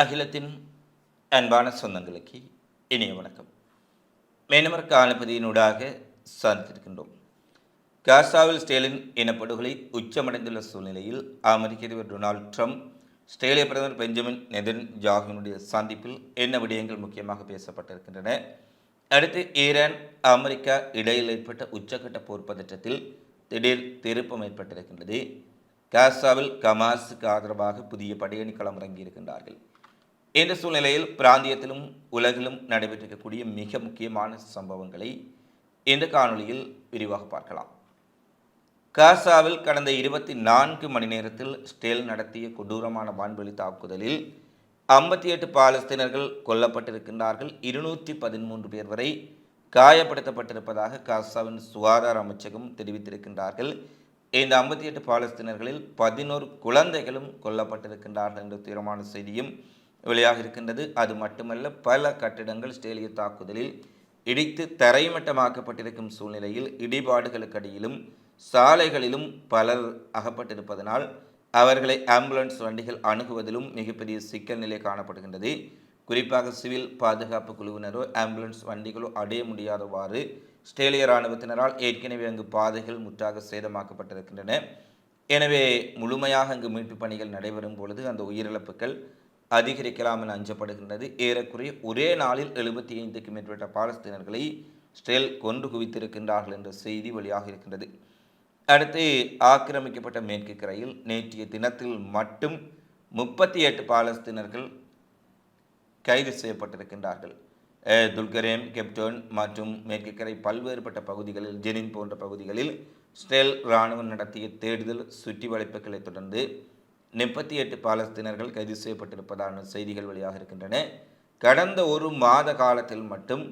அகிலத்தின் அன்பான சொந்தங்களுக்கு இனிய வணக்கம். மேனமர் காலப்பதியினூடாக சாதித்திருக்கின்றோம் காசாவில் ஸ்டேலின் இனப்படுகொலை உச்சமடைந்துள்ள சூழ்நிலையில் அமெரிக்க அதிபர் டொனால்ட் ட்ரம்ப் ஸ்டேலிய பிரதமர் பெஞ்சமின் நெதன் ஜாகினுடைய சந்திப்பில் என்ன விடயங்கள் முக்கியமாக பேசப்பட்டிருக்கின்றன? அடுத்து ஈரான் அமெரிக்கா இடையில் ஏற்பட்ட உச்சக்கட்ட போர் பதற்றத்தில் திடீர் திருப்பம் ஏற்பட்டிருக்கின்றது. காசாவில் கமாஸுக்கு ஆதரவாக புதிய படையணி களமிறங்கியிருக்கின்றார்கள். இந்த சூழ்நிலையில் பிராந்தியத்திலும் உலகிலும் நடைபெற்றிருக்கக்கூடிய மிக முக்கியமான சம்பவங்களை இந்த காணொளியில் விரிவாக பார்க்கலாம். காசாவில் கடந்த இருபத்தி நான்கு மணி நேரத்தில் ஸ்டேல் நடத்திய கொடூரமான வான்வெளி தாக்குதலில் ஐம்பத்தி எட்டு பாலஸ்தீனர்கள் கொல்லப்பட்டிருக்கின்றார்கள். இருநூற்றி பதிமூன்று பேர் வரை காயப்படுத்தப்பட்டிருப்பதாக காசாவின் சுகாதார அமைச்சகம் தெரிவித்திருக்கின்றார்கள். இந்த ஐம்பத்தி எட்டு பாலஸ்தீனர்களில் பதினோரு குழந்தைகளும் கொல்லப்பட்டிருக்கின்றார்கள் என்ற தீரமான செய்தியும் வெளியாக இருக்கின்றது. அது மட்டுமல்ல பல கட்டிடங்கள் ஸ்டேலிய தாக்குதலில் இடித்து தரைமட்டமாக்கப்பட்டிருக்கும் சூழ்நிலையில் இடிபாடுகளுக்கடியிலும் சாலைகளிலும் பலர் அகப்பட்டிருப்பதனால் அவர்களை ஆம்புலன்ஸ் வண்டிகள் அணுகுவதிலும் மிகப்பெரிய சிக்கல் நிலை காணப்படுகின்றது. குறிப்பாக சிவில் பாதுகாப்பு குழுவினரோ ஆம்புலன்ஸ் வண்டிகளோ அடைய முடியாதவாறு ஸ்டேலிய இராணுவத்தினரால் ஏற்கனவே அங்கு பாதைகள் முற்றாக சேதமாக்கப்பட்டிருக்கின்றன. எனவே முழுமையாக அங்கு மீட்பு பணிகள் நடைபெறும் பொழுது அந்த உயிரிழப்புகள் அதிகரிக்கலாம் என அஞ்சப்படுகின்றது. ஏறக்குறைய ஒரே நாளில் எழுபத்தி ஐந்துக்கும் மேற்பட்ட பாலஸ்தீனர்களை இஸ்ரேல் கொன்று குவித்திருக்கின்றார்கள் என்ற செய்தி வெளியாக இருக்கின்றது. அடுத்து ஆக்கிரமிக்கப்பட்ட மேற்கு கரையில் நேற்றைய தினத்தில் மட்டும் முப்பத்தி எட்டு பாலஸ்தீனர்கள் கைது செய்யப்பட்டிருக்கின்றார்கள். துல்கரேம் கெப்டோன் மற்றும் மேற்கு கரை பல்வேறுபட்ட பகுதிகளில் ஜெனின் போன்ற பகுதிகளில் இஸ்ரேல் இராணுவம் நடத்திய தேடுதல் சுற்றி வளைப்புகளை தொடர்ந்து முப்பத்தி எட்டு பாலஸ்தீனர்கள் கைது செய்யப்பட்டிருப்பதான செய்திகள் வெளியாக இருக்கின்றன. கடந்த ஒரு மாத காலத்தில் மட்டும்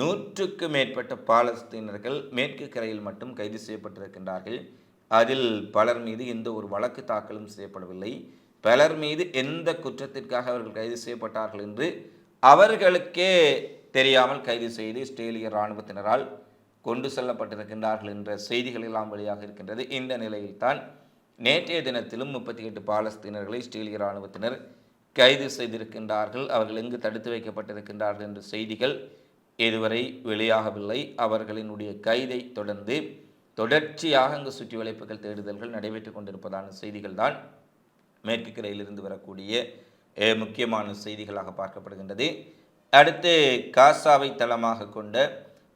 நூற்றுக்கு மேற்பட்ட பாலஸ்தீனர்கள் மேற்கு கரையில் மட்டும் கைது செய்யப்பட்டிருக்கின்றார்கள். அதில் பலர் மீது எந்த ஒரு வழக்கு தாக்கலும் செய்யப்படவில்லை. பலர் மீது எந்த குற்றத்திற்காக அவர்கள் கைது செய்யப்பட்டார்கள் என்று அவர்களுக்கே தெரியாமல் கைது செய்து இஸ்ரேலிய இராணுவத்தினரால் கொண்டு செல்லப்பட்டிருக்கின்றார்கள் என்ற செய்திகள் எல்லாம் வெளியாக இருக்கின்றது. இந்த நிலையில்தான் நேற்றைய தினத்திலும் முப்பத்தி எட்டு பாலஸ்தீனர்களை இஸ்ரேலிய இராணுவத்தினர் கைது செய்திருக்கின்றார்கள். அவர்கள் எங்கு தடுத்து வைக்கப்பட்டிருக்கின்றார்கள் என்ற செய்திகள் இதுவரை வெளியாகவில்லை. அவர்களினுடைய கைதை தொடர்ந்து தொடர்ச்சியாக அங்கு சுற்றி வளைப்புகள் தேடுதல்கள் நடைபெற்றுக் கொண்டிருப்பதான செய்திகள் தான் மேற்கு கரையிலிருந்து வரக்கூடிய முக்கியமான செய்திகளாக பார்க்கப்படுகின்றது. அடுத்து காசாவை தளமாக கொண்ட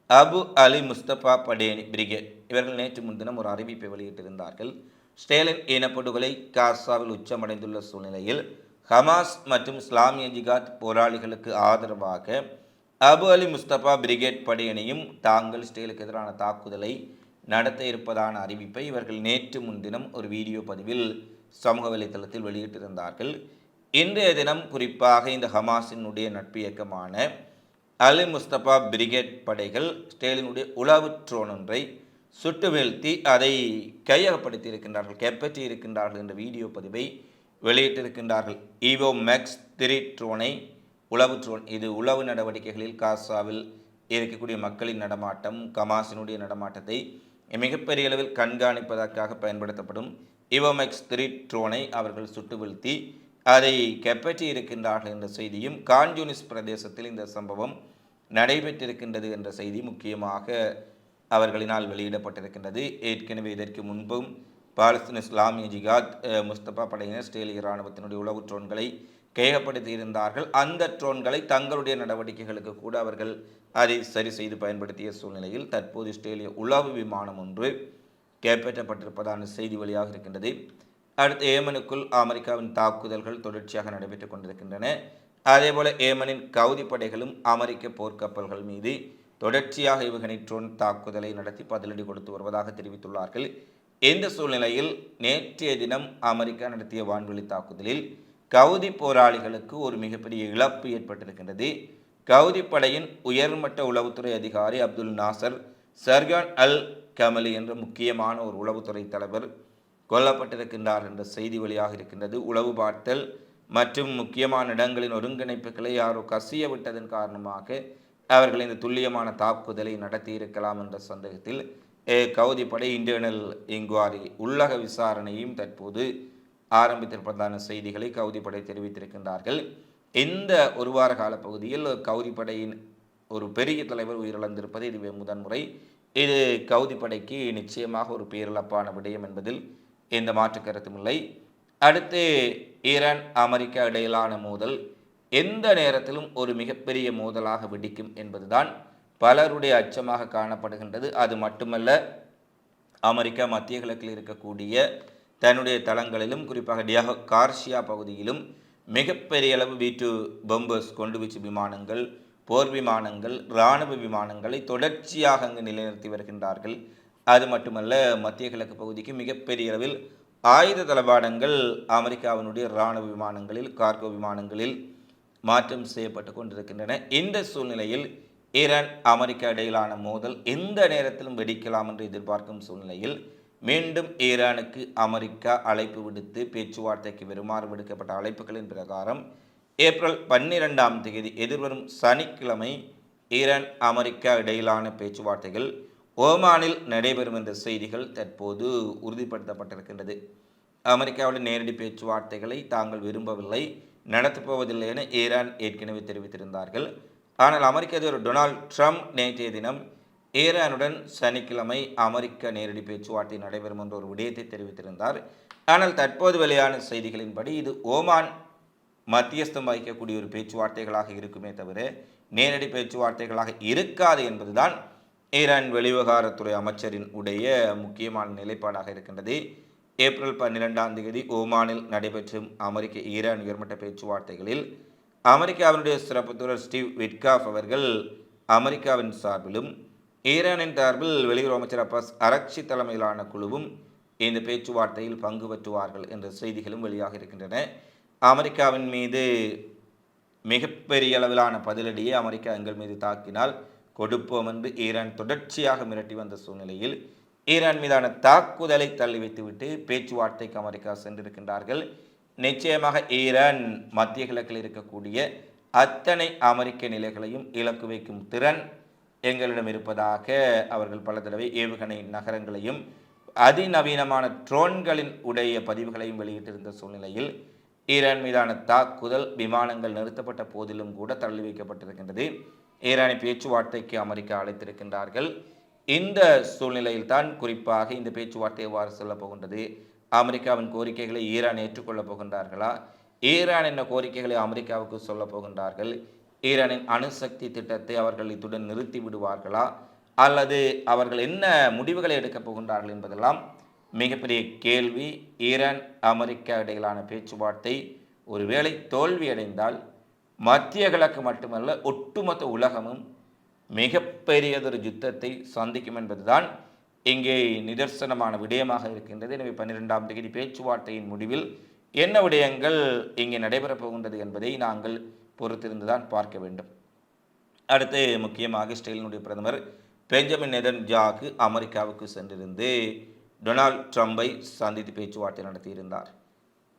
அபு அலி முஸ்தபா படேனி பிரிகேட். இவர்கள் நேற்று முன்தினம் ஒரு அறிவிப்பை வெளியிட்டிருந்தார்கள். ஸ்டேலின் இனப்படுகொலை காசாவில் உச்சமடைந்துள்ள சூழ்நிலையில் ஹமாஸ் மற்றும் இஸ்லாமிய ஜிகாத் போராளிகளுக்கு ஆதரவாக அபு அலி முஸ்தபா பிரிகேட் படையணியும் தாங்கள் ஸ்டேலுக்கு எதிரான தாக்குதலை நடத்த இருப்பதான அறிவிப்பை இவர்கள் நேற்று முன்தினம் ஒரு வீடியோ பதிவில் சமூக வலைத்தளத்தில் வெளியிட்டிருந்தார்கள். இன்றைய தினம் குறிப்பாக இந்த ஹமாஸினுடைய நட்பு இயக்கமான அலி முஸ்தபா பிரிகேட் படைகள் ஸ்டேலினுடைய உளவு ட்ரோன் ஒன்றை சுட்டு வீழ்த்தி அதை கையகப்படுத்தி இருக்கின்றார்கள் கைப்பற்றி இருக்கின்றார்கள் என்ற வீடியோ பதிவை வெளியிட்டிருக்கின்றார்கள். ஈவோ மேக்ஸ் திரி ட்ரோனை உளவு ட்ரோன். இது உளவு நடவடிக்கைகளில் காசாவில் இருக்கக்கூடிய மக்களின் நடமாட்டம் கமாசினுடைய நடமாட்டத்தை மிகப்பெரிய அளவில் கண்காணிப்பதற்காக பயன்படுத்தப்படும் இவோமெக்ஸ் த்ரீ ட்ரோனை அவர்கள் சுட்டு வீழ்த்தி அதை கைப்பற்றி இருக்கின்றார்கள் என்ற செய்தியும் கான்யூனிஸ் பிரதேசத்தில் இந்த சம்பவம் நடைபெற்றிருக்கின்றது என்ற செய்தி முக்கியமாக அவர்களினால் வெளியிடப்பட்டிருக்கின்றது. ஏற்கனவே இதற்கு முன்பும் பாலஸ்தீன் இஸ்லாமிய ஜிகாத் முஸ்தபா படையினர் இஸ்ரேலிய இராணுவத்தினுடைய உளவு ட்ரோன்களை கையகப்படுத்தி இருந்தார்கள். அந்த ட்ரோன்களை தங்களுடைய நடவடிக்கைகளுக்கு கூட அவர்கள் அதை சரி செய்து பயன்படுத்திய சூழ்நிலையில் தற்போது இஸ்ரேலிய உளவு விமானம் ஒன்று கைப்பற்றப்பட்டிருப்பதான செய்தி வெளியாக இருக்கின்றது. அடுத்து ஏமனுக்குள் அமெரிக்காவின் தாக்குதல்கள் தொடர்ச்சியாக நடைபெற்றுக் கொண்டிருக்கின்றன. அதேபோல ஏமனின் கவுதி படைகளும் அமெரிக்க போர்க்கப்பல்கள் மீது தொடர்ச்சியாக ஏவுகணை ட்ரோன் தாக்குதலை நடத்தி பதிலடி கொடுத்து வருவதாக தெரிவித்துள்ளார்கள். இந்த சூழ்நிலையில் நேற்றைய தினம் அமெரிக்கா நடத்திய வான்வெளி தாக்குதலில் கவுதி போராளிகளுக்கு ஒரு மிகப்பெரிய இழப்பு ஏற்பட்டிருக்கின்றது. கவுதி படையின் உயர்மட்ட உளவுத்துறை அதிகாரி அப்துல் நாசர் சர்கான் அல் கமலி என்ற முக்கியமான ஒரு உளவுத்துறை தலைவர் கொல்லப்பட்டிருக்கின்றார் என்ற செய்தி வெளியாக இருக்கின்றது. உளவு பார்த்தல் மற்றும் முக்கியமான இடங்களின் ஒருங்கிணைப்புகளை யாரோ கசிய விட்டதன் காரணமாக அவர்கள் இந்த துல்லியமான தாக்குதலை நடத்தியிருக்கலாம் என்ற சந்தேகத்தில் அஹ், கவுதி படை இன்டர்னல் இன்குவாரி உள்ளக விசாரணையும் தற்போது ஆரம்பித்திருப்பதான செய்திகளை கவுதி படை தெரிவித்திருக்கின்றார்கள். இந்த ஒரு வார கால பகுதியில் கவுதிப்படையின் ஒரு பெரிய தலைவர் உயிரிழந்திருப்பது இதுவே முதன்முறை இது கவுதிப்படைக்கு நிச்சயமாக ஒரு பேரிழப்பான விடயம் என்பதில் எந்த மாற்று கருத்தும் இல்லை. அடுத்து ஈரான் அமெரிக்கா இடையிலான மோதல். எந்த நேரத்திலும் ஒரு மிகப்பெரிய மோதலாக வெடிக்கும் என்பதுதான் பலருடைய அச்சமாக காணப்படுகின்றது. அது மட்டுமல்ல அமெரிக்கா மத்திய கிழக்கில் இருக்கக்கூடிய தன்னுடைய தளங்களிலும் குறிப்பாக டியாக கார்ஷியா பகுதியிலும் மிகப்பெரிய அளவு வீட்டு பம்பர்ஸ் கொண்டு வீச்சு விமானங்கள் போர் விமானங்கள் இராணுவ விமானங்களை தொடர்ச்சியாக அங்கு நிலைநிறுத்தி வருகின்றார்கள். அது மட்டுமல்ல மத்திய கிழக்கு பகுதிக்கு மிகப்பெரிய அளவில் ஆயுத தளபாடங்கள் அமெரிக்காவினுடைய இராணுவ விமானங்களில் கார்கோ விமானங்களில் மாற்றம் செய்யப்பட்டு கொண்டிருக்கின்றன. இந்த சூழ்நிலையில் ஈரான் அமெரிக்கா இடையிலான மோதல் எந்த நேரத்திலும் வெடிக்கலாம் என்று எதிர்பார்க்கும் சூழ்நிலையில் மீண்டும் ஈரானுக்கு அமெரிக்கா அழைப்பு விடுத்து பேச்சுவார்த்தைக்கு வருமாறு விடுக்கப்பட்ட அழைப்புகளின் பிரகாரம் ஏப்ரல் பன்னிரெண்டாம் தேதி எதிர்வரும் சனிக்கிழமை ஈரான் அமெரிக்கா இடையிலான பேச்சுவார்த்தைகள் ஓமானில் நடைபெறும் என்ற செய்திகள் தற்போது உறுதிப்படுத்தப்பட்டிருக்கின்றது. அமெரிக்காவுடன் நேரடி பேச்சுவார்த்தைகளை தாங்கள் விரும்பவில்லை. நடத்தப்போவதில்லை என ஈரான் ஏற்கனவே தெரிவித்திருந்தார்கள். ஆனால் அமெரிக்க அதிபர் டொனால்ட் ட்ரம்ப் நேற்றைய தினம் ஈரானுடன் சனிக்கிழமை அமெரிக்க நேரடி பேச்சுவார்த்தை நடைபெறும் என்ற ஒரு விடயத்தை தெரிவித்திருந்தார். ஆனால் தற்போது வெளியான செய்திகளின்படி இது ஓமான் மத்தியஸ்தம் வகிக்கக்கூடிய ஒரு பேச்சுவார்த்தைகளாக இருக்குமே தவிர நேரடி பேச்சுவார்த்தைகளாக இருக்காது என்பதுதான் ஈரான் வெளிவிவகாரத்துறை அமைச்சரின் உடைய முக்கியமான நிலைப்பாடாக இருக்கின்றது. ஏப்ரல் பன்னிரெண்டாம் தேதி ஓமானில் நடைபெற்றும் அமெரிக்க ஈரான் உயர்மட்ட பேச்சுவார்த்தைகளில் அமெரிக்காவினுடைய சிறப்பு தூதர் ஸ்டீவ் விட்காஃப் அவர்கள் அமெரிக்காவின் சார்பிலும் ஈரானின் சார்பில் வெளியுறவு அமைச்சர் அப்பாஸ் அரக்ஷி தலைமையிலான குழுவும் இந்த பேச்சுவார்த்தையில் பங்கு பெற்றுவார்கள் என்ற செய்திகளும் வெளியாக இருக்கின்றன. அமெரிக்காவின் மீது மிகப்பெரிய அளவிலான பதிலடியை அமெரிக்கா எங்கள் மீது தாக்கினால் கொடுப்போம் என்று ஈரான் தொடர்ச்சியாக மிரட்டி வந்த சூழ்நிலையில் ஈரான் மீதான தாக்குதலை தள்ளி வைத்துவிட்டு பேச்சுவார்த்தைக்கு அமெரிக்கா சென்றிருக்கின்றார்கள். நிச்சயமாக ஈரான் மத்திய கிழக்கில் இருக்கக்கூடிய அத்தனை அமெரிக்க நிலைகளையும் இலக்கு வைக்கும் திறன் எங்களிடம் இருப்பதாக அவர்கள் பல தடவை ஏவுகணை நகரங்களையும் அதிநவீனமான ட்ரோன்களின் உடைய பதிவுகளையும் வெளியிட்டிருந்த சூழ்நிலையில் ஈரான் மீதான தாக்குதல் விமானங்கள் நிறுத்தப்பட்ட போதிலும் கூட தள்ளி வைக்கப்பட்டிருக்கின்றது ஈரானை பேச்சுவார்த்தைக்கு அமெரிக்கா அழைத்திருக்கின்றார்கள். இந்த சூழ்நிலையில் தான் குறிப்பாக இந்த பேச்சுவார்த்தை எவ்வாறு சொல்ல போகின்றது அமெரிக்காவின் கோரிக்கைகளை ஈரான் ஏற்றுக்கொள்ளப் போகின்றார்களா? ஈரான் என்ன கோரிக்கைகளை அமெரிக்காவுக்கு சொல்லப் போகின்றார்கள்? ஈரானின் அணுசக்தி திட்டத்தை அவர்கள் இத்துடன் நிறுத்தி விடுவார்களா? அல்லது அவர்கள் என்ன முடிவுகளை எடுக்கப் போகின்றார்கள் என்பதெல்லாம் மிகப்பெரிய கேள்வி. ஈரான் அமெரிக்கா இடையிலான பேச்சுவார்த்தை ஒருவேளை தோல்வியடைந்தால் மத்திய கிழக்கு மட்டுமல்ல ஒட்டுமொத்த உலகமும் மிகப்பெரியதொரு யுத்தத்தை சந்திக்கும் என்பதுதான் இங்கே நிதர்சனமான விடயமாக இருக்கின்றது. எனவே பன்னிரெண்டாம் தேதி பேச்சுவார்த்தையின் முடிவில் என்ன விடயங்கள் இங்கே நடைபெறப் போகின்றது என்பதை நாங்கள் பொறுத்திருந்துதான் பார்க்க வேண்டும். அடுத்து முக்கியமாக இஸ்ரேலினுடைய பிரதமர் பெஞ்சமின் நெதன்ஜாகு அமெரிக்காவுக்கு சென்றிருந்து டொனால்ட் ட்ரம்பை சந்தித்து பேச்சுவார்த்தை நடத்தியிருந்தார்.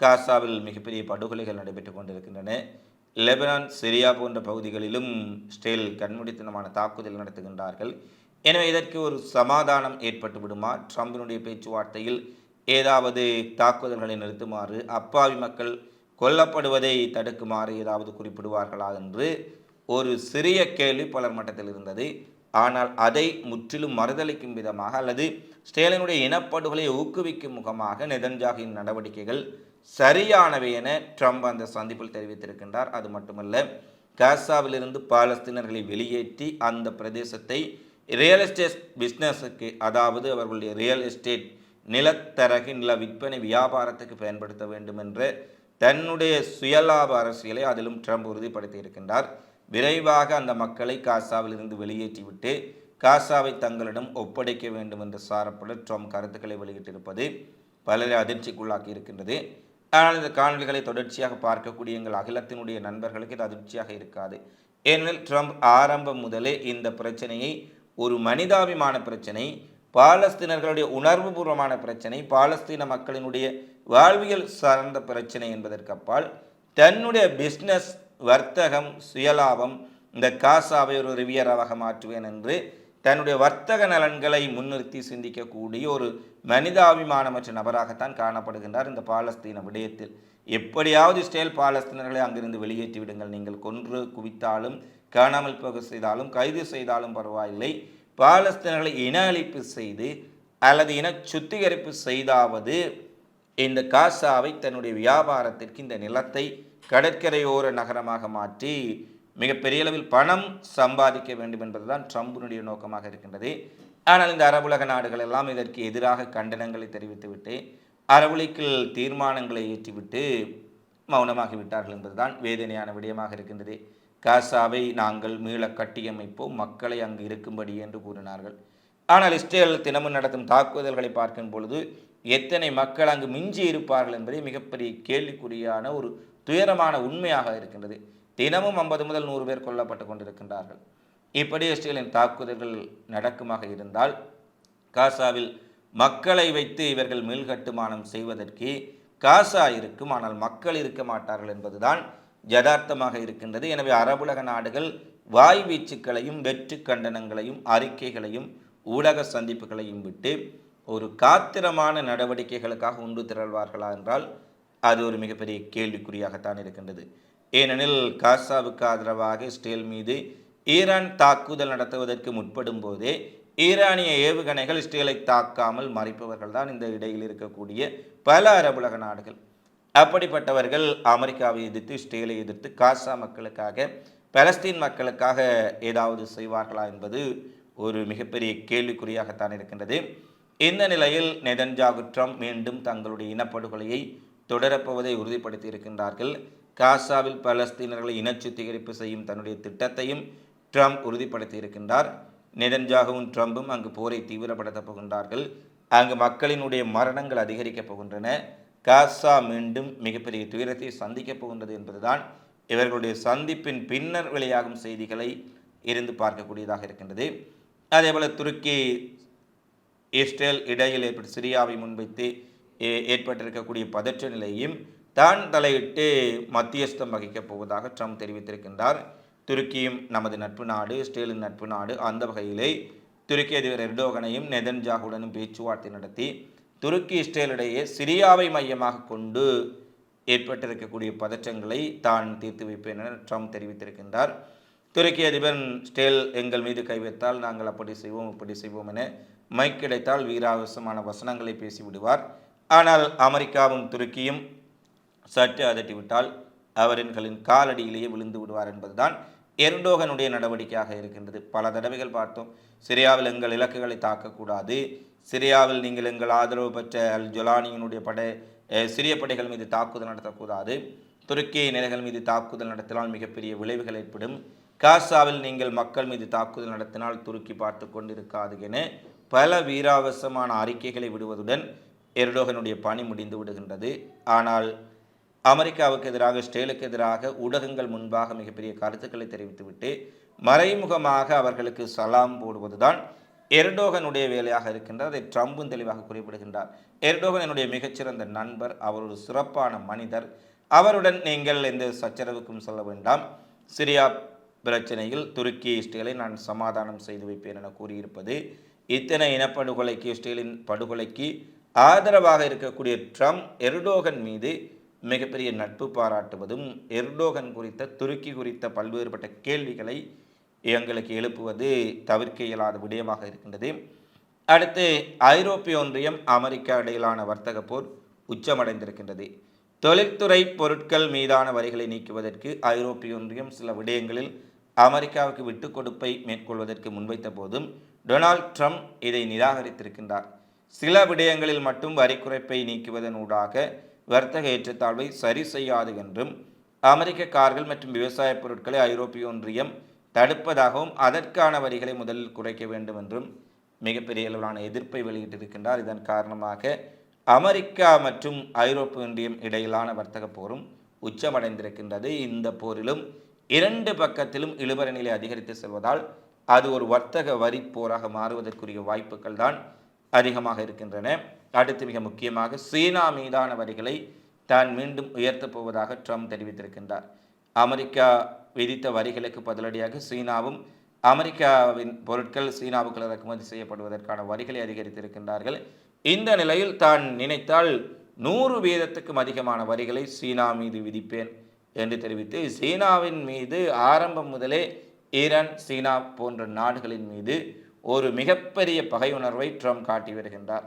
காசாவில் மிகப்பெரிய படுகொலைகள் நடைபெற்று கொண்டிருக்கின்றன. லெபனான் சிரியா போன்ற பகுதிகளிலும் ஸ்டேல் கண்முடித்தனமான தாக்குதல் நடத்துகின்றார்கள். எனவே இதற்கு ஒரு சமாதானம் ஏற்பட்டு விடுமா ட்ரம்பினுடைய பேச்சுவார்த்தையில் ஏதாவது தாக்குதல்களை நிறுத்துமாறு அப்பாவி மக்கள் கொல்லப்படுவதை தடுக்குமாறு ஏதாவது குறிப்பிடுவார்களா என்று ஒரு சிறிய கேள்வி பலர் மட்டத்தில் இருந்தது. ஆனால் அதை முற்றிலும் மறுதளிக்கும் விதமாக அல்லது ஸ்டேலினுடைய இனப்படுகொலை ஊக்குவிக்கும் முகமாக நெதன்ஜாகின் நடவடிக்கைகள் சரியானவை என ட்ரம்ப் அந்த சந்திப்பில் தெரிவித்திருக்கின்றார். அது மட்டுமல்ல காசாவிலிருந்து பாலஸ்தீனர்களை வெளியேற்றி அந்த பிரதேசத்தை ரியல் எஸ்டேட் பிஸ்னஸுக்கு அதாவது அவர்களுடைய ரியல் எஸ்டேட் நிலத்தரகு நில விற்பனை வியாபாரத்துக்கு பயன்படுத்த வேண்டும் என்ற தன்னுடைய சுயலாப அரசியலை அதிலும் ட்ரம்ப் உறுதிப்படுத்தி இருக்கின்றார். விரைவாக அந்த மக்களை காசாவிலிருந்து வெளியேற்றிவிட்டு காசாவை தங்களிடம் ஒப்படைக்க வேண்டும் என்று சாரப்பட ட்ரம்ப் கருத்துக்களை வெளியிட்டிருப்பது பலரை அதிர்ச்சிக்குள்ளாக்கி இருக்கின்றது ஆனால் இந்த காணொலிகளை தொடர்ச்சியாக பார்க்கக்கூடிய எங்கள் அகிலத்தினுடைய நண்பர்களுக்கு இது அதிர்ச்சியாக இருக்காது. ஏனெனில் ட்ரம்ப் ஆரம்பம் முதலே இந்த பிரச்சனையை ஒரு மனிதாபிமான பிரச்சனை பாலஸ்தீனர்களுடைய உணர்வுபூர்வமான பிரச்சனை பாலஸ்தீன மக்களினுடைய வாழ்வியல் சார்ந்த பிரச்சனை என்பதற்கு அப்பால் தன்னுடைய பிஸ்னஸ் வர்த்தகம் சுயலாபம் இந்த காசாவை ஒரு ரிவியராக மாற்றுவேன் என்று தன்னுடைய வர்த்தக நலன்களை முன்னிறுத்தி சிந்திக்கக்கூடிய ஒரு மனிதாபிமானமற்ற நபராகத்தான் காணப்படுகின்றார் இந்த பாலஸ்தீன விடயத்தில். எப்படியாவது இஸ்ரேல் பாலஸ்தீனர்களை அங்கிருந்து வெளியேற்றி விடுங்கள். நீங்கள் கொன்று குவித்தாலும் காணாமல் போக செய்தாலும் கைது செய்தாலும் பரவாயில்லை. பாலஸ்தீனர்களை இன அழிப்பு செய்து அல்லது இன சுத்திகரிப்பு செய்தாவது இந்த காசாவை தன்னுடைய வியாபாரத்திற்கு இந்த நிலத்தை கடற்கரையோர நகரமாக மாற்றி மிகப்பெரிய அளவில் பணம் சம்பாதிக்க வேண்டும் என்பதுதான் ட்ரம்பினுடைய நோக்கமாக இருக்கின்றது. ஆனால் இந்த அரபுலக நாடுகள் எல்லாம் இதற்கு எதிராக கண்டனங்களை தெரிவித்துவிட்டு அரபுலிக்கில் தீர்மானங்களை ஏற்றிவிட்டு மௌனமாகி விட்டார்கள் என்பதுதான் வேதனையான விடயமாக இருக்கின்றது. காசாவை நாங்கள் மீள கட்டியமைப்போம் மக்களை அங்கு இருக்கும்படி என்று கூறினார்கள். ஆனால் இஸ்ரேல் தினமும் நடத்தும் தாக்குதல்களை பார்க்கும் பொழுது எத்தனை மக்கள் அங்கு மிஞ்சி இருப்பார்கள் என்பதே மிகப்பெரிய கேள்விக்குறியான ஒரு துயரமான உண்மையாக இருக்கின்றது. தினமும் ஐம்பது முதல் நூறு பேர் கொல்லப்பட்டு கொண்டிருக்கின்றார்கள். இப்படி இஸ்ரேலின் தாக்குதல்கள் நடக்குமாக இருந்தால் காசாவில் மக்களை வைத்து இவர்கள் மீள்கட்டுமானம் செய்வதற்கு காசா இருக்கும் ஆனால் மக்கள் இருக்க மாட்டார்கள் என்பதுதான் யதார்த்தமாக இருக்கின்றது. எனவே அரபுலக நாடுகள் வாய் வீச்சுக்களையும் வெற்று கண்டனங்களையும் அறிக்கைகளையும் ஊடக சந்திப்புகளையும் விட்டு ஒரு காத்திரமான நடவடிக்கைகளுக்காக உண்டு திரள்வார்களா என்றால் அது ஒரு மிகப்பெரிய கேள்விக்குறியாகத்தான் இருக்கின்றது. ஏனெனில் காசாவுக்கு ஆதரவாக இஸ்ரேல் மீது ஈரான் தாக்குதல் நடத்துவதற்கு முற்படும் போதே ஈரானிய ஏவுகணைகள் இஸ்ரேலை தாக்காமல் மறைப்பவர்கள் தான் இந்த இடையில் இருக்கக்கூடிய பல அரபுலக நாடுகள். அப்படிப்பட்டவர்கள் அமெரிக்காவை எதிர்த்து இஸ்ரேலை எதிர்த்து காசா மக்களுக்காக பலஸ்தீன் மக்களுக்காக ஏதாவது செய்வார்களா என்பது ஒரு மிகப்பெரிய கேள்விக்குறியாகத்தான் இருக்கின்றது. இந்த நிலையில் நெதன்ஜா குற்றம் மீண்டும் தங்களுடைய இனப்படுகொலையை தொடரப்போவதை உறுதிப்படுத்தி இருக்கின்றார்கள். காசாவில் பலஸ்தீனர்களை இன சுத்திகரிப்பு செய்யும் தன்னுடைய திட்டத்தையும் ட்ரம்ப் உறுதிப்படுத்தி இருக்கின்றார். நெடஞ்சாகவும் ட்ரம்பும் அங்கு போரை தீவிரப்படுத்தப் போகின்றார்கள். அங்கு மக்களினுடைய மரணங்கள் அதிகரிக்கப் போகின்றன. காசா மீண்டும் மிகப்பெரிய துயரத்தை சந்திக்கப் போகின்றது என்பதுதான் இவர்களுடைய சந்திப்பின் பின்னர் வெளியாகும் செய்திகளை இருந்து பார்க்கக்கூடியதாக இருக்கின்றது. அதேபோல துருக்கி இஸ்ரேல் இடையில் ஏற்பட்ட சிரியாவை முன்வைத்து ஏ- ஏற்பட்டிருக்கக்கூடிய பதற்ற நிலையையும் தான் தலையிட்டு மத்தியஸ்தம் வகிக்கப் போவதாக ட்ரம்ப் தெரிவித்திருக்கின்றார். துருக்கியும் நமது நட்பு நாடு இஸ்ரேலின் நட்பு நாடு அந்த வகையிலே துருக்கி அதிபர் எர்டோகனையும் நெதன்ஜாகுடனும் பேச்சுவார்த்தை நடத்தி துருக்கி இஸ்ரேலிடையே சிரியாவை மையமாக கொண்டு ஏற்பட்டிருக்கக்கூடிய பதற்றங்களை தான் தீர்த்து வைப்பேன் என ட்ரம்ப் தெரிவித்திருக்கின்றார். துருக்கி அதிபர் ஸ்டேல் எங்கள் மீது கை வைத்தால் நாங்கள் அப்படி செய்வோம் இப்படி செய்வோம் என மைக் கிடைத்தால் வீராவசமான வசனங்களை பேசிவிடுவார். ஆனால் அமெரிக்காவும் துருக்கியும் சற்று அதட்டிவிட்டால் அவர்களின் காலடியிலேயே விழுந்து விடுவார் என்பதுதான் எர்டோகனுடைய நடவடிக்கையாக இருக்கின்றது. பல தடவைகள் பார்த்தோம். சிரியாவில் எங்கள் இலக்குகளை தாக்கக்கூடாது. சிரியாவில் நீங்கள் எங்கள் ஆதரவு பெற்ற அல் ஜொலானியினுடைய படை சிறிய படைகள் மீது தாக்குதல் நடத்தக்கூடாது. துருக்கிய நிலைகள் மீது தாக்குதல் நடத்தினால் மிகப்பெரிய விளைவுகள் ஏற்படும். காசாவில் நீங்கள் மக்கள் மீது தாக்குதல் நடத்தினால் துருக்கி பார்த்து கொண்டிருக்காது என பல வீராவசமான அறிக்கைகளை விடுவதுடன் எர்டோகனுடைய பணி முடிந்து விடுகின்றது. ஆனால் அமெரிக்காவுக்கு எதிராக ஸ்டேலுக்கு எதிராக ஊடகங்கள் முன்பாக மிகப்பெரிய கருத்துக்களை தெரிவித்துவிட்டு மறைமுகமாக அவர்களுக்கு சலாம் போடுவதுதான் எர்டோகனுடைய வேலையாக இருக்கின்றது. அதை ட்ரம்பும் தெளிவாக குறிப்பிடுகின்றார். எர்டோகன் என்னுடைய மிகச்சிறந்த நண்பர் அவர் ஒரு சிறப்பான மனிதர். அவருடன் நீங்கள் எந்த சச்சரவுக்கும் சொல்ல வேண்டாம். சிரியா பிரச்சனையில் துருக்கி இஸ்ரேலை நான் சமாதானம் செய்து வைப்பேன் என கூறியிருப்பது இத்தனை இனப்படுகொலைக்கு இஸ்ரேலின் படுகொலைக்கு ஆதரவாக இருக்கக்கூடிய ட்ரம்ப் எர்டோகன் மீது மிகப்பெரிய நட்பு பாராட்டுவதும் எர்டோகன் குறித்த துருக்கி குறித்த பல்வேறுபட்ட கேள்விகளை எங்களுக்கு எழுப்புவது தவிர்க்க இயலாத விடயமாக இருக்கின்றது. அடுத்து ஐரோப்பிய ஒன்றியம் அமெரிக்கா இடையிலான வர்த்தக போர் உச்சமடைந்திருக்கின்றது. தொழில்துறை பொருட்கள் மீதான வரிகளை நீக்குவதற்கு ஐரோப்பிய ஒன்றியம் சில விடயங்களில் அமெரிக்காவுக்கு விட்டுக் கொடுப்பை மேற்கொள்வதற்கு முன்வைத்த போதும் டொனால்ட் ட்ரம்ப் இதை நிராகரித்திருக்கின்றார். சில விடயங்களில் மட்டும் வரி குறைப்பை நீக்குவதனூடாக வர்த்தக ஏற்றத்தாழ்வை சரி செய்யாது என்றும் அமெரிக்க கார்கள் மற்றும் விவசாய பொருட்களை ஐரோப்பிய ஒன்றியம் தடுப்பதாகவும் அதற்கான வரிகளை முதலில் குறைக்க வேண்டும் என்றும் மிகப்பெரிய அளவிலான எதிர்ப்பை வெளியிட்டிருக்கின்றார். இதன் காரணமாக அமெரிக்கா மற்றும் ஐரோப்பிய ஒன்றியம் இடையிலான வர்த்தக போரும் உச்சமடைந்திருக்கின்றது. இந்த போரிலும் இரண்டு பக்கத்திலும் இழுபறை நிலை அதிகரித்து செல்வதால் அது ஒரு வர்த்தக வரி போராக மாறுவதற்குரிய வாய்ப்புகள் தான் அதிகமாக இருக்கின்றன. அடுத்து மிக முக்கியமாக சீனா மீதான வரிகளை தான் மீண்டும் உயர்த்தப் போவதாக ட்ரம்ப் தெரிவித்திருக்கின்றார். அமெரிக்கா விதித்த வரிகளுக்கு பதிலடியாக சீனாவும் அமெரிக்காவின் பொருட்கள் சீனாவுக்கு இறக்குமதி செய்யப்படுவதற்கான வரிகளை அதிகரித்திருக்கின்றார்கள். இந்த நிலையில் தான் நினைத்தால் நூறு வீதத்துக்கும் அதிகமான வரிகளை சீனா மீது விதிப்பேன் என்று தெரிவித்து சீனாவின் மீது ஆரம்பம் முதலே ஈரான் சீனா போன்ற நாடுகளின் மீது ஒரு மிகப்பெரிய பகை உணர்வை ட்ரம்ப் காட்டி வருகின்றார்.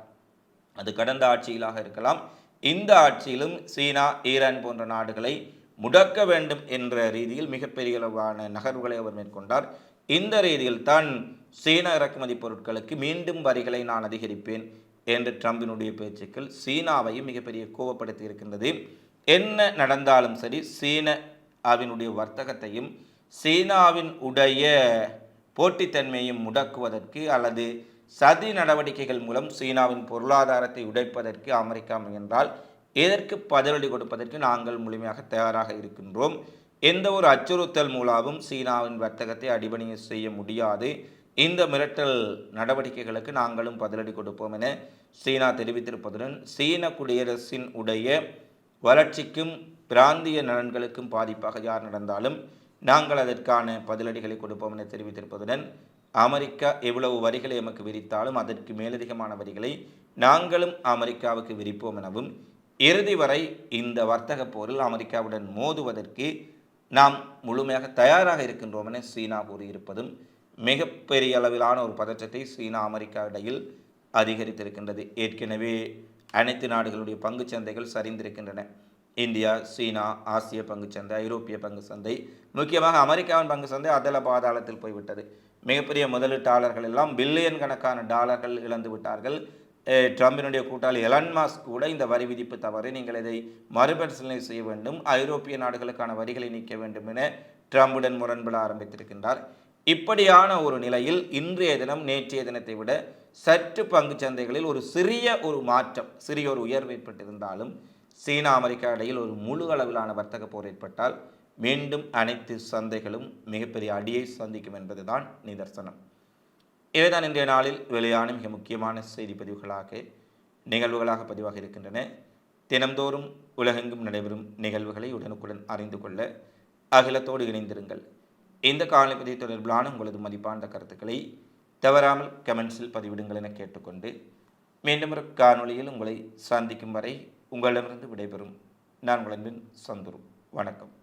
அது கடந்த ஆட்சியிலாக இருக்கலாம். இந்த ஆட்சியிலும் சீனா ஈரான் போன்ற நாடுகளை முடக்க வேண்டும் என்ற ரீதியில் மிகப்பெரிய அளவான நகர்வுகளை அவர் மேற்கொண்டார். இந்த ரீதியில் தான் சீன இறக்குமதி பொருட்களுக்கு மீண்டும் வரிகளை நான் அதிகரிப்பேன் என்று ட்ரம்பினுடைய பேச்சுக்கள் சீனாவையும் மிகப்பெரிய கோபப்படுத்தி இருக்கின்றது. என்ன நடந்தாலும் சரி சீனாவினுடைய வர்த்தகத்தையும் சீனாவின் உடைய போட்டித்தன்மையும் முடக்குவதற்கு அல்லது சதி நடவடிக்கைகள் மூலம் சீனாவின் பொருளாதாரத்தை உடைப்பதற்கு அமெரிக்கா முயன்றால் இதற்கு பதிலடி கொடுப்பதற்கு நாங்கள் முழுமையாக தயாராக இருக்கின்றோம்? எந்த ஒரு அச்சுறுத்தல் மூலமும் சீனாவின் வர்த்தகத்தை அடிபணிய செய்ய முடியாது. இந்த மிரட்டல் நடவடிக்கைகளுக்கு நாங்களும் பதிலடி கொடுப்போம் என சீனா தெரிவித்திருப்பதுடன் சீன குடியரசின் உடைய வளர்ச்சிக்கும் பிராந்திய நலன்களுக்கும் பாதிப்பாக யார் நடந்தாலும் நாங்கள் அதற்கான பதிலடிகளை கொடுப்போம் என தெரிவித்திருப்பதுடன் அமெரிக்கா எவ்வளவு வரிகளை எமக்கு விரித்தாலும் அதற்கு மேலதிகமான வரிகளை நாங்களும் அமெரிக்காவுக்கு விரிப்போம் எனவும் இறுதி வரை இந்த வர்த்தக போரில் அமெரிக்காவுடன் மோதுவதற்கு நாம் முழுமையாக தயாராக இருக்கின்றோம் என சீனா கூறியிருப்பதும் மிகப்பெரிய அளவிலான ஒரு பதற்றத்தை சீனா அமெரிக்கா இடையில் அதிகரித்திருக்கின்றது. ஏற்கனவே அனைத்து நாடுகளுடைய பங்கு சந்தைகள் சரிந்திருக்கின்றன. இந்தியா சீனா ஆசிய பங்கு சந்தை ஐரோப்பிய பங்கு சந்தை முக்கியமாக அமெரிக்காவின் பங்கு சந்தை அதல பாதாளத்தில் போய்விட்டது. மிகப்பெரிய முதலீட்டாளர்கள் எல்லாம் பில்லியன் கணக்கான டாலர்கள் இழந்து விட்டார்கள். ட்ரம்பினுடைய கூட்டாளி எலன் மாஸ்க் கூட இந்த வரி விதிப்பு தவறு நீங்கள் இதை மறுபரிசீலனை செய்ய வேண்டும். ஐரோப்பிய நாடுகளுக்கான வரிகளை நீக்க வேண்டும் என ட்ரம்புடன் முரண்பட ஆரம்பித்திருக்கின்றார். இப்படியான ஒரு நிலையில் இன்றைய தினம் நேற்றைய தினத்தை விட சற்று பங்கு சந்தைகளில் ஒரு சிறிய ஒரு மாற்றம் சிறிய ஒரு உயர்வு ஏற்பட்டிருந்தாலும் சீனா அமெரிக்கா இடையில் ஒரு முழு அளவிலான வர்த்தக போர் ஏற்பட்டால் மீண்டும் அனைத்து சந்தைகளும் மிகப்பெரிய அடியை சந்திக்கும் என்பதுதான் நிதர்சனம். இவைதான் இன்றைய நாளில் வெளியான மிக முக்கியமான செய்தி பதிவுகளாக நிகழ்வுகளாக பதிவாக இருக்கின்றன. தினந்தோறும் உலகெங்கும் நடைபெறும் நிகழ்வுகளை உடனுக்குடன் அறிந்து கொள்ள அகிலத்தோடு இணைந்திருங்கள். இந்த காலநிலை தொடர்பிலான உங்களது மதிப்பான கருத்துக்களை தவறாமல் கமெண்ட்ஸில் பதிவிடுங்கள் என கேட்டுக்கொண்டு மீண்டும் ஒரு காணொளியில் உங்களை சந்திக்கும் வரை உங்களிடமிருந்து விடைபெறும். நான் உங்களின் சந்துரு. வணக்கம்.